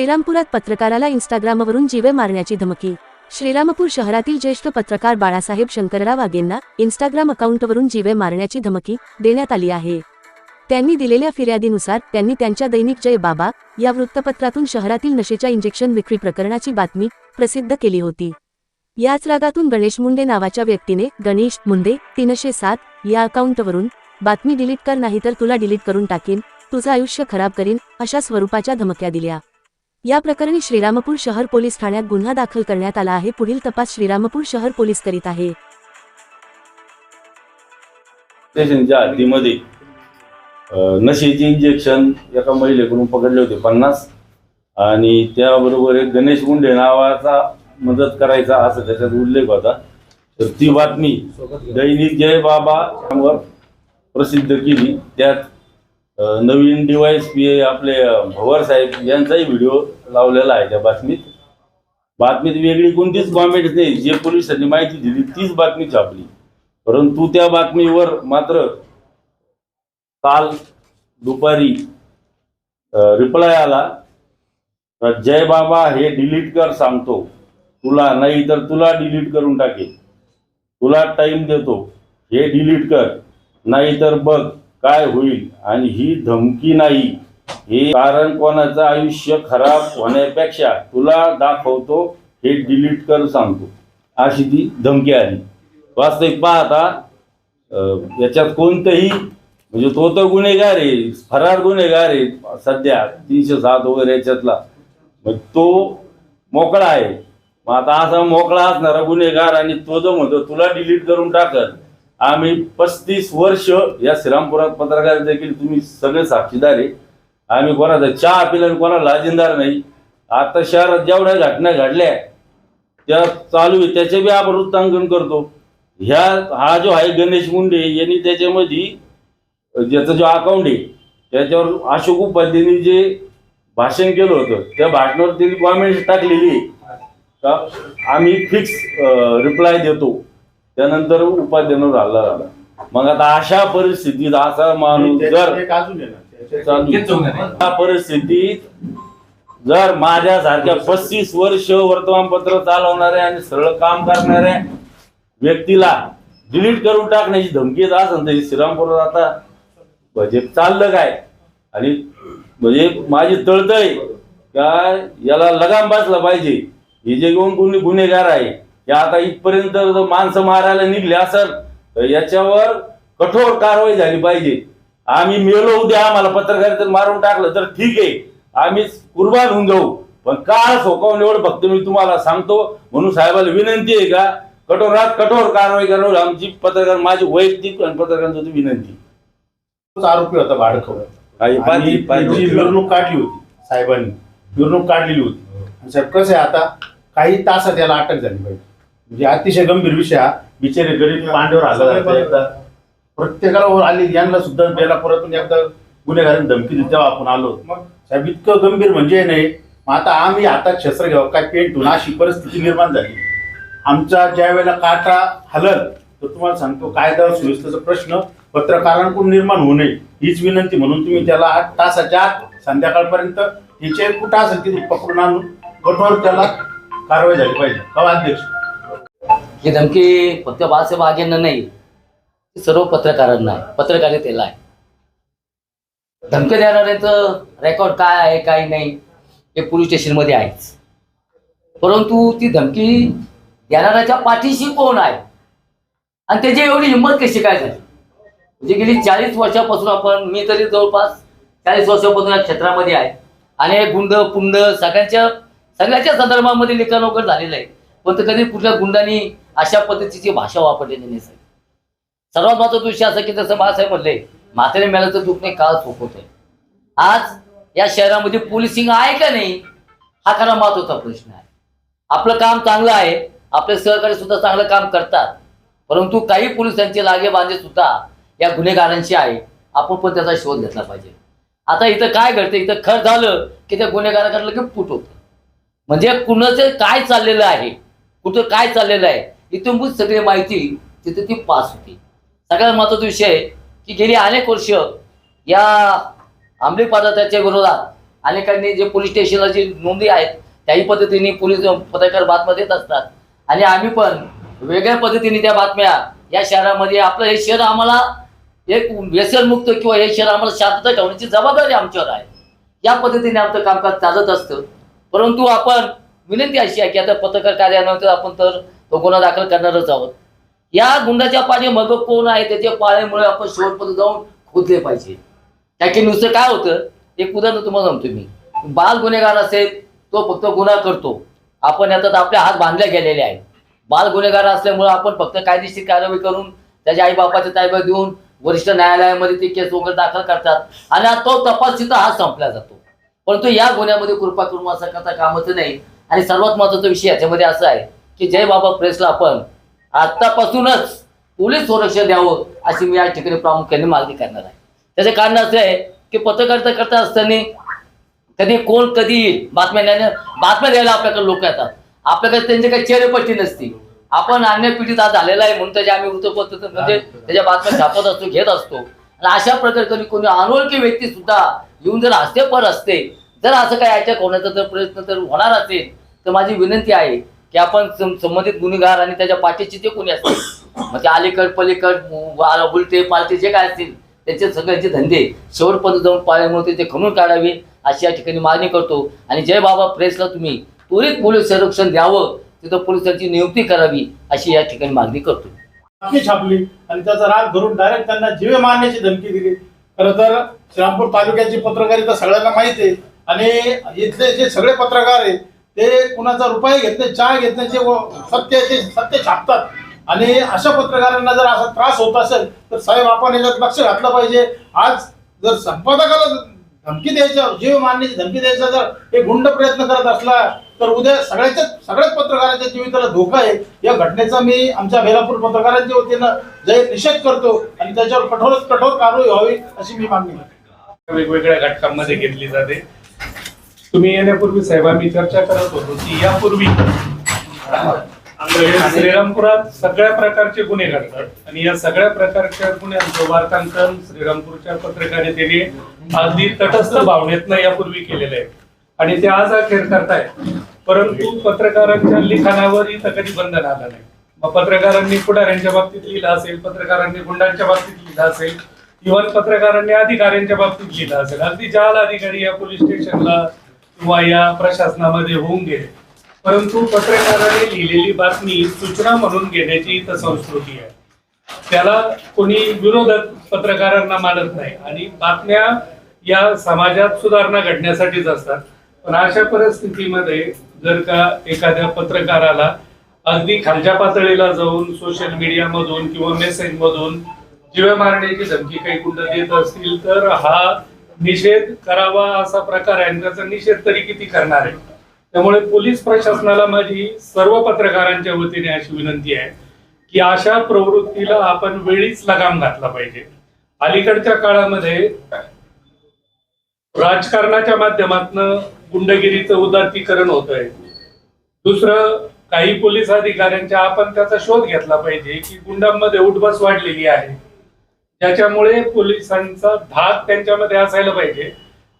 श्रीरामपुरात पत्रकाराला इन्स्टाग्रामवरून जीवे मारण्याची धमकी. श्रीरामपूर शहरातील ज्येष्ठ पत्रकार बाळासाहेब शंकरराव वागेंना इन्स्टाग्राम अकाउंटवरून जीवे मारण्याची धमकी देण्यात आली आहे. त्यांनी दिलेल्या फिर्यादीनुसार त्यांनी त्यांच्या दैनिक जय बाबा या वृत्तपत्रातून शहरातील नशेच्या इंजेक्शन विक्री प्रकरणाची बातमी प्रसिद्ध केली होती. याच रागातून गणेश मुंडे नावाच्या व्यक्तीने गणेश मुंडे तीनशे सात या अकाउंटवरून बातमी डिलीट कर नाही तर तुला डिलीट करून टाकीन तुझं आयुष्य खराब करीन अशा स्वरूपाच्या धमक्या दिल्या. या प्रकरणी श्रीरामपूर शहर पोलीस ठाण्यात गुन्हा दाखल करण्यात आला आहे. पुढील तपास श्रीरामपूर शहर पोलीस करीत आहे. स्टेशनच्या हद्दीमध्ये नशेचे इंजेक्शन एका महिलेकडून पकडले होते पन्नास. आणि त्याबरोबर एक गणेश गुंडे नावाचा मदत करायचा असं त्याच्यात उल्लेख होता. तर ती बातमी दैनिक जय बाबा प्रसिद्ध केली. त्यात नवीन डिवाईस पी आपले भवर साहेब यांचाही व्हिडिओ लावलेला आहे त्या बातमीत. बातमीत वेगळी कोणतीच कॉमेंट नाही. जे पोलिसांनी माहिती दिली तीच बातमी छापली. परंतु त्या बातमीवर मात्र काल दुपारी रिप्लाय आला. जय बाबा हे डिलीट कर सांगतो. तुला नाही तर तुला डिलीट करून टाकेल. तुला टाइम देतो. हे डिलीट कर. नाही तर बघ. काय होईल आणि ही धमकी नाही. हे कारण कोणाचं आयुष्य खराब होण्यापेक्षा तुला दाखवतो हे डिलीट कर सांगतो. अशी ती धमकी आली वास्तविक पाहता याच्यात कोणतंही म्हणजे तो तर गुन्हेगार आहे फरार गुन्हेगार आहे सध्या तीनशे सात वगैरे याच्यातला. मग तो मोकळा आहे. मग आता असा मोकळा असणारा गुन्हेगार आणि तो जो म्हणतो तुला डिलीट करून टाकत. आम्ही पस्तीस वर्ष या श्रीरामपुरात पत्रकार देखील तुम्ही सगळे साक्षीदार आहे. आम्ही कोणाचा चहा पिला कोणाला लाजिंदार नाही. आता शहरात जेवढ्या घटना घडल्या त्या चालू आहे त्याचे बी आपण वृत्तांकन करतो. ह्या हा जो आहे गणेश मुंडे यांनी त्याच्यामध्ये ज्याचा जो अकाउंट आहे त्याच्यावर अशोक उपाध्यायांनी जे भाषण केलं होतं त्या भाषणावर त्यांनी कॉमेंट टाकलेली आहे. का आम्ही फिक्स रिप्लाय देतो. त्यानंतर उपाध्यायांवर हल्ला झाला मग आता अशा परिस्थितीत असा माणूस जर त्या परिस्थितीत जर माझ्यासारख्या पस्तीस वर्ष वर्तमानपत्र चालवणाऱ्या आणि सरळ काम करणाऱ्या व्यक्तीला डिलीट करून टाकण्याची धमकी येत असेल तर श्रीरामपुरात आता म्हणजे चाललं काय? आणि म्हणजे माझी तळतळ काय? याला लगाम बसला पाहिजे. हे जे कोण कोणी गुन्हेगार आहे? हे आता इथपर्यंत जर माणसं मारायला निघले असेल तर याच्यावर कठोर कारवाई झाली पाहिजे. आम्ही मेलो उद्या आम्हाला पत्रकारितेत मारून टाकलं तर ठीक आहे. आम्ही कुर्बान होऊन जाऊ. पण काळ सोकावून एवढं फक्त मी तुम्हाला सांगतो. म्हणून साहेबाला विनंती आहे का कठोरात कठोर कारवाई करणं आमची पत्रकार माझी वैयक्तिक आणि पत्रकारांची विनंती. आरोपी होता भाडखव काही आणि पाहिजे त्याची मिरवणूक काढली होती साहेबांनी. मिरवणूक काढलेली होती. साहेब कसं आहे आता? काही तासात याला अटक झाली पाहिजे. म्हणजे अतिशय गंभीर विषय हा. बिचारे गरीब पांडवर आला एकदा. प्रत्येकाला वर आली यांना सुद्धा बेलापुरातून एकदा गुन्हेगारांनी धमकी दिली तेव्हा आपण आलो. मग? साहेब इतकं गंभीर म्हणजे नाही. मग आता आम्ही हातात शस्त्र घ्यावं काय पेंट होऊन अशी परिस्थिती निर्माण झाली. आमचा ज्या वेळेला काटा हलल तर तुम्हाला सांगतो कायदा सुव्यवस्थेचा प्रश्न पत्रकारांकडून निर्माण होऊ नये हीच विनंती म्हणून तुम्ही त्याला आठ तासाच्या आत संध्याकाळपर्यंत हिचे कुठं असेल तिथे पकडून आणून कठोर त्याला कारवाई झाली पाहिजे. का अध्यक्ष? ही धमकी फक्त बाळासाहेब आगेंना नाही सर्व पत्रकारांना आहे पत्रकारितेला आहे. धमकी देणाऱ्यांचं रेकॉर्ड काय आहे काय नाही हे पोलीस स्टेशनमध्ये आहेच. परंतु ती धमकी देणाऱ्याच्या पाठीशी कोण आहे? आणि त्याची एवढी हिंमत कशी काय झाली? म्हणजे गेली चाळीस वर्षापासून आपण मी तरी जवळपास चाळीस वर्षापासून या क्षेत्रामध्ये आहे. आणि गुंड पुंड सगळ्यांच्या सगळ्याच्या संदर्भामध्ये लिखाण वगैरे झालेलं आहे. पण ते कधी कुठल्या गुंडांनी अशा पद्धतीची भाषा वापरलेली नाही साहेब. सर्वात महत्त्वाचा विषय असा की जसं बाळासाहेब म्हणले म्हातारे मेल्याचं दुःख नाही काळ आहे आज या शहरामध्ये पोलिसिंग आहे का नाही हा खरा महत्त्वाचा प्रश्न आहे. आपलं काम चांगलं आहे आपले सहकारी सुद्धा चांगलं काम करतात परंतु काही पोलिसांचे लागे बांधे सुद्धा या गुन्हेगारांशी आहे. आपण पण त्याचा शोध घेतला पाहिजे. आता इथं काय घडतं इथं खर झालं की त्या गुन्हेगाराकडे लगेच फूट होतं. म्हणजे कुणाचं काय चाललेलं आहे? कुठं काय चाललेलं आहे इथून सगळी माहिती तिथे ती पास होती. सगळ्यात महत्त्वाचा विषय की गेली अनेक वर्ष या अंमली पदार्थाच्या विरोधात अनेकांनी जे पोलीस स्टेशनला जी नोंदी आहेत त्याही पद्धतीने पोलीस पत्रकार बातम्या देत असतात. आणि आम्ही पण वेगळ्या पद्धतीने त्या बातम्या या शहरामध्ये आपलं हे शहर आम्हाला एक व्यसनमुक्त किंवा हे शहर आम्हाला शांतता ठेवण्याची जबाबदारी आमच्यावर आहे. या पद्धतीने आमचं कामकाज चालत असतं. परंतु आपण विनंती अशी आहे की आता पत्रकार कार्यानंतर आपण तर तो गुन्हा दाखल करणारच आहोत. या गुंडाच्या पाणी मग कोण आहे? त्याच्या पाण्यामुळे आपण शेवटपर्यंत जाऊन खोदले पाहिजे. त्याचे नुसतं काय होतं? एक उदाहरण तुम्हाला सांगतो मी. बाल गुन्हेगार असेल तो फक्त गुन्हा करतो. आपण यात आपले हात बांधले गेलेले आहेत. बाल गुन्हेगार असल्यामुळे आपण फक्त कायदेशीर कारवाई करून त्याच्या आईबापाच्या ताब्यात देऊन वरिष्ठ न्यायालयामध्ये ते केस वगैरे दाखल करतात आणि तो तपास तिथं हा संपला जातो. परंतु या गुन्ह्यामध्ये कृपा करून असं करता कामाचं नाही. आणि सर्वात महत्त्वाचा विषय याच्यामध्ये असा आहे की जय बाबा प्रेसला आपण आतापासूनच पोलीस संरक्षण द्यावं अशी मी या ठिकाणी प्रामुख्याने मागणी करणार आहे. त्याचं कारण असं आहे की पत्रकारिता करता असताना कधी कोण कधी येईल बातम्या द्यायला बातम्या द्यायला आपल्याकडे लोक येतात. आपल्याकडे त्यांचे काही चेहरेपट्टी नसती. आपण अन्य पिढीत आज झालेला आहे म्हणून त्याच्या आम्ही वृत्तपत्र म्हणजे त्याच्या बातम्या छापत असतो घेत असतो. आणि अशा प्रकारे कधी कोणी अनोळखी व्यक्ती सुद्धा येऊन जर हस्ते पर असते जर असं काही अटॅक होण्याचा जर प्रयत्न जर होणार असेल तर माझी विनंती आहे की आपण संबंधित गुन्हेगार आणि त्याच्या पाठीचे जे कोणी असतील? मग ते अलीकड पलीकड वा- पालते पालटे जे काय असतील त्याचे सगळ्यांचे धंदे शेवटपर्यंत जाऊन पाळल्यामुळे ते खणून काढावे अशी या ठिकाणी मागणी करतो. आणि जय बाबा प्रेसला तुम्ही त्वरित पोलीस संरक्षण द्यावं तिथं पोलिसांची नियुक्ती करावी अशी या ठिकाणी मागणी करतो. बातमी छापली आणि त्याचा राग धरून डायरेक्ट त्यांना जीवे मारण्याची धमकी दिली. खरं तर श्रीरामपूर तालुक्याची पत्रकारिता सगळ्यांना माहिती आहे. आणि इथले जे सगळे पत्रकार आहेत ते कुणाचा रुपये घेत नाही चहा घेत नाही जे व- सत्य ते सत्य छापतात. आणि अशा पत्रकारांना जर असा त्रास होत असेल तर साहेब आपण याच्यात लक्ष घातलं पाहिजे. आज जर संपादकाला धमकी द्यायचा जीव मारण्याची धमकी द्यायचा जर हे गुंड प्रयत्न करत असला तर उद्या सगळ्याच्या सगळ्याच पत्रकारांच्या जीवितला धोका आहे. या घटनेचा मी आमच्या बेलापूर पत्रकारांच्या वतीनं जय निषेध करतो आणि त्याच्यावर कठोर कठोर कारवाई व्हावी अशी मी मागणी करतो. वेगवेगळ्या घटकांमध्ये घेतली जाते. तुम्ही येण्यापूर्वी साहेब आम्ही चर्चा करत होतो की यापूर्वी श्रीरामपुरात सगळ्या प्रकारचे गुन्हे घडतात. आणि या सगळ्या प्रकारच्या गुन्ह्यांचं वार्तांकन श्रीरामपूरच्या पत्रकारितेने अगदी तटस्थ भावनेतनं यापूर्वी केलेलं आहे. आणि ते आज अखेर करतायत. परंतु पत्रकारांच्या लिखाणावर इथं कधी बंधन आलं नाही. मग पत्रकारांनी पुढाऱ्यांच्या बाबतीत लिहिलं असेल पत्रकारांनी गुंडांच्या बाबतीत लिहिलं असेल इव्हन पत्रकारांनी अधिकाऱ्यांच्या बाबतीत लिहिलं असेल. अगदी जाल अधिकारी या पोलीस स्टेशनला किंवा या प्रशासनामध्ये होऊन गेले. परंतु पत्रकाराने लिहिलेली बातमी सूचना म्हणून घेण्याची इथं संस्कृती आहे. त्याला कोणी विरोधक पत्रकारांना मानत नाही आणि बातम्या या समाजात सुधारणा घडण्यासाठीच असतात. पण अशा परिस्थितीमध्ये जर का एखाद्या पत्रकाराला अगदी खालच्या पातळीला जाऊन सोशल मीडियामधून किंवा मेसेजमधून जीव जीवे मारण्याची धमकी काही कुठं देत असतील तर हा निषेध करावा असा प्रकार आहे त्याचा निषेध तरी किती करणार आहे? त्यामुळे पोलीस प्रशासनाला माझी सर्व पत्रकारांच्या वतीने अशी विनंती आहे की अशा प्रवृत्तीला आपण वेळीच लगाम घातला पाहिजे. अलीकडच्या काळामध्ये राजकारणाच्या माध्यमातून गुंडगिरीचं उदात्तीकरण होत आहे दुसरं काही पोलीस अधिकाऱ्यांच्या आपण त्याचा शोध घेतला पाहिजे की गुंडांमध्ये उठबस वाढलेली आहे. याच्यामुळे पोलिसांचा धाक त्यांच्यामध्ये असायला पाहिजे.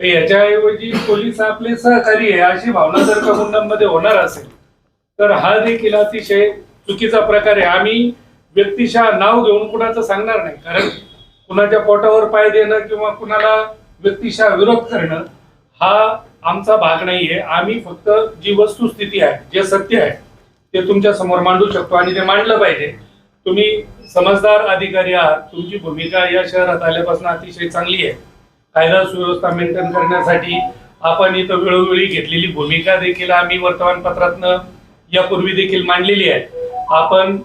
याच्याऐवजी पोलीस आपले सहकारी आहे अशी भावना जर का गुंडांमध्ये होणार असेल तर हा देखील अतिशय चुकीचा प्रकार आहे. आम्ही व्यक्तिशः नाव घेऊन कुणाचं सांगणार नाही. कारण कुणाच्या पोटावर पाय देणं किंवा कुणाला व्यक्तिशः विरोध करणं हा आमचा भाग नाहीये. आम्ही फक्त जी वस्तुस्थिती आहे जे सत्य आहे ते तुमच्यासमोर मांडू शकतो आणि ते मांडलं पाहिजे. तुम्ही समजदार अधिकारी आहात. तुमची भूमिका या शहरात आल्यापासून अतिशय चांगली आहे. कायदा सुव्यवस्था मेंटेन करण्यासाठी आपण इथं वेळोवेळी घेतलेली भूमिका देखील आम्ही वर्तमानपत्रातनं यापूर्वी देखील मांडलेली आहे. आपण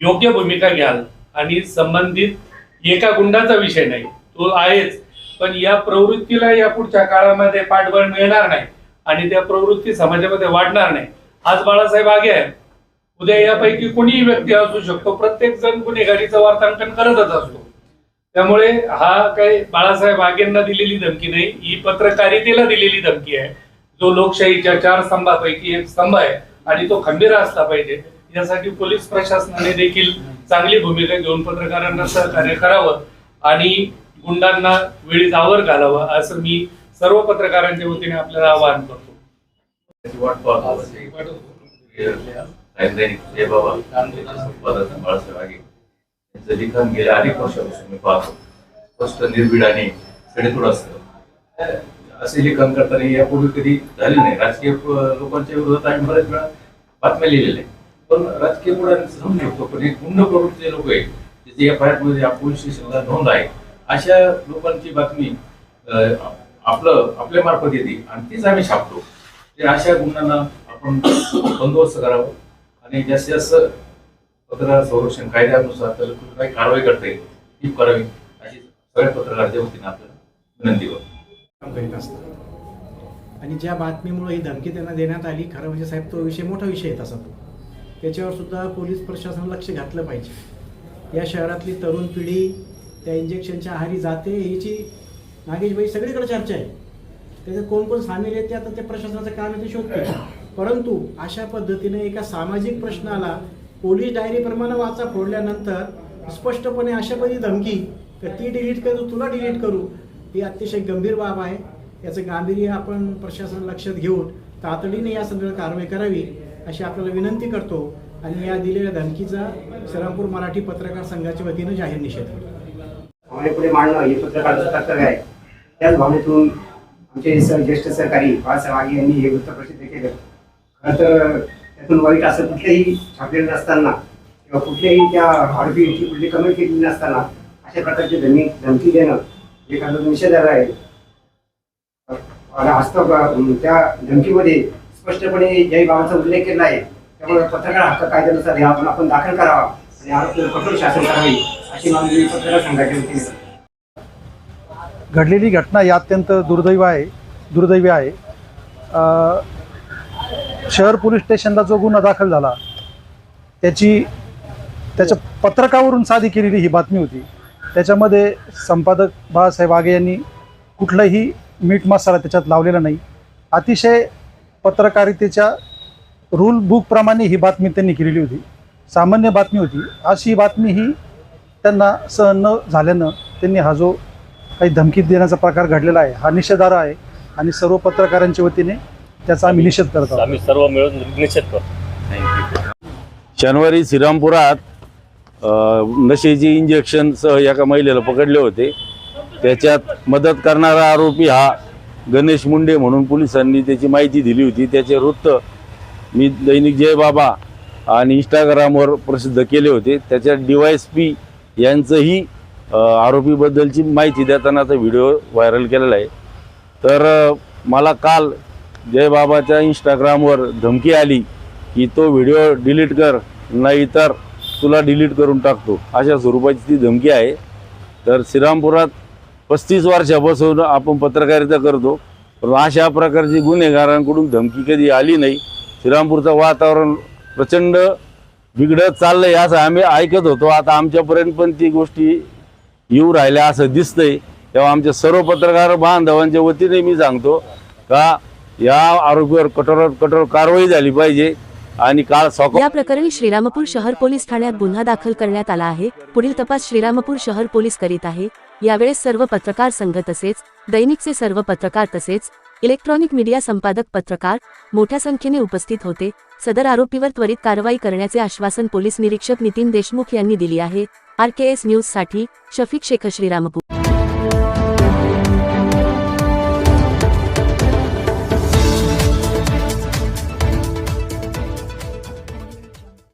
योग्य भूमिका घ्याल आणि संबंधित एका गुंडाचा विषय नाही तो आहेच. पण या प्रवृत्तीला या पुढच्या काळामध्ये पाठबळ मिळणार नाही आणि त्या प्रवृत्ती समाजामध्ये वाढणार नाही. आज बाळासाहेब आगे आहे उद्या यापैकी कोणीही व्यक्ती असू शकतो. प्रत्येक जण गुन्हेगारीचं वार्तांकन करतच असतो. त्यामुळे हा काही बाळासाहेब आगेंना दिलेली धमकी नाही ही पत्रकारितेला दिलेली धमकी आहे. जो लोकशाहीच्या चार स्तंभापैकी एक स्तंभ आहे आणि तो खंबीर असला पाहिजे. यासाठी पोलीस प्रशासनाने देखील चांगली भूमिका घेऊन पत्रकारांना सहकार्य करावं आणि गुंडांना वेळीच आवर घालावं असं मी सर्व पत्रकारांच्या वतीने आपल्याला आवाहन करतो. लायब्ररी जय बाबा त्याचे संपादक बाळासाहेब आगे. यांचं लिखाण गेल्या अनेक वर्षापासून मी पाहतो. स्पष्ट निर्भीड आणि सडेतोड असतं. असे लिखाण करताना यापूर्वी कधी झाले नाही. राजकीय लोकांच्या विरोधात आम्ही बऱ्याच वेळा बातम्या लिहिलेल्या आहेत. पण राजकीय पुढाऱ्यांचं समजू शकतो पण हे गुंड प्रवृत्तीचे लोक आहेत त्याचे एफ आय आरमध्ये या पोलीस स्टेशनला नोंद आहे. अशा लोकांची बातमी आपलं आपल्या मार्फत येते आणि तीच आम्ही छापतो. ते अशा गुन्ह्यांना आपण बंदोबस्त करावं. आणि जास्तीत जास्त पत्रकार संरक्षण कायद्यानुसार त्याला काही कारवाई करता येईल ती करावी अशी सगळ्या पत्रकाराच्या वतीने आपल्याला विनंती करतो करीत असतात. आणि ज्या बातमीमुळे ही धमकी त्यांना देण्यात आली खरं म्हणजे साहेब तो विषय मोठा विषय आहे तसा तो. त्याच्यावर सुद्धा पोलीस प्रशासन लक्ष घातलं पाहिजे. या शहरातली तरुण पिढी त्या इंजेक्शनच्या आहारी जाते याची नागेशबाई सगळीकडे चर्चा आहे. त्याच्यात कोण कोण सामील आहेत ते आता ते प्रशासनाचं काम आहे ते शोधते परंतु अशा पद्धतीने एका सामाजिक प्रश्नाला पोलीस डायरीप्रमाणे वाचा फोडल्यानंतर स्पष्टपणे अशा पदी धमकी तर ती डिलीट करू तुला डिलीट करू ही अतिशय गंभीर बाब आहे. याचं गांभीर्य आपण प्रशासन लक्षात घेऊन तातडीने या संदर्भात कारवाई करावी अशी आपल्याला विनंती करतो आणि या दिलेल्या धमकीचा श्रीरामपूर मराठी पत्रकार संघाच्या वतीनं जाहीर निषेध करतो पुढे मांडणं हे पत्रकाराचं कर्तव्य आहे. त्याच भावनेतून आमचे ज्येष्ठ सहकारी बाळासाहेब आगे यांनी हे वृत्त प्रसिद्ध केलं. तर त्यातून वाईट असं कुठल्याही छापलेलं नसताना किंवा कुठल्याही त्या आरोपीची कुठली कमेंट केलेली नसताना अशा प्रकारची धमकी धमकी देणं हे एखादं निषेधार्ह आहे. त्या धमकीमध्ये स्पष्टपणे ज्याही बाबांचा उल्लेख केला आहे त्यामुळे पत्रकार हक्क कायद्यानुसार हे आपण आपण दाखल करावा आणि आरोप कठोर शासन करावी अशी मागणी पत्रकार संघाच्या वतीने घडलेली घटना ही अत्यंत दुर्दैव आहे दुर्दैवी आहे. शहर पोलीस स्टेशनला जो गुन्हा दाखल झाला त्याची त्याच्या पत्रकावरून साधी केलेली ही बातमी होती. त्याच्यामध्ये संपादक बाळासाहेब आगे यांनी कुठलाही मीठ मसाला त्याच्यात लावलेला नाही. अतिशय पत्रकारितेच्या रूल बुकप्रमाणे ही बातमी त्यांनी केलेली होती. सामान्य बातमी होती. अशी बातमी ही त्यांना सहन न झाल्यानं त्यांनी हा जो काही धमकी देण्याचा प्रकार घडलेला आहे हा निषेधार्ह आहे आणि सर्व पत्रकारांच्या वतीने त्याचा आम्ही निषेध करत आहोत. आम्ही सर्व मिळून निषेध करतो. शनिवारी श्रीरामपुरात नशेची इंजेक्शनसह एका महिलेला पकडले होते. त्याच्यात मदत करणारा आरोपी हा गणेश मुंडे म्हणून पोलिसांनी त्याची माहिती दिली होती. त्याचे वृत्त मी दैनिक जय बाबा आणि इंस्टाग्रामवर प्रसिद्ध केले होते. त्याच्यात डी वाय एस पी यांचंही आरोपीबद्दलची माहिती देतानाचा व्हिडिओ व्हायरल केलेला आहे. तर मला काल जयबाबाच्या इंस्टाग्रामवर धमकी आली की तो व्हिडिओ डिलीट कर नाही तर तुला डिलीट करून टाकतो. अशा स्वरूपाची ती धमकी आहे. तर श्रीरामपुरात पस्तीस वर्षापासून आपण पत्रकारिता करतो पण अशा प्रकारची गुन्हेगारांकडून धमकी कधी आली नाही. श्रीरामपूरचं वातावरण प्रचंड बिघडत चाललंय असं आम्ही ऐकत होतो. आता आमच्यापर्यंत पण ती गोष्टी येऊ राहिल्या असं दिसतंय. तेव्हा आमच्या सर्व पत्रकार बांधवांच्या वतीने मी सांगतो का या आरोपीवर कठोर कठोर कारवाई झाली पाहिजे आणि काल सकाळ या प्रकरणी श्रीरामपूर शहर पोलीस ठाण्यात गुन्हा दाखल करण्यात आला आहे. पुढील तपास श्रीरामपूर शहर पोलीस करीत आहे. यावेळेस सर्व पत्रकार संघ तसेच दैनिकचे सर्व पत्रकार तसेच इलेक्ट्रॉनिक मीडिया संपादक पत्रकार मोठ्या संख्येने उपस्थित होते. सदर आरोपीवर त्वरित कारवाई करण्याचे आश्वासन पोलीस निरीक्षक नितीन देशमुख यांनी दिली आहे. आर के एस न्यूजसाठी शफिक शेख श्रीरामपूर.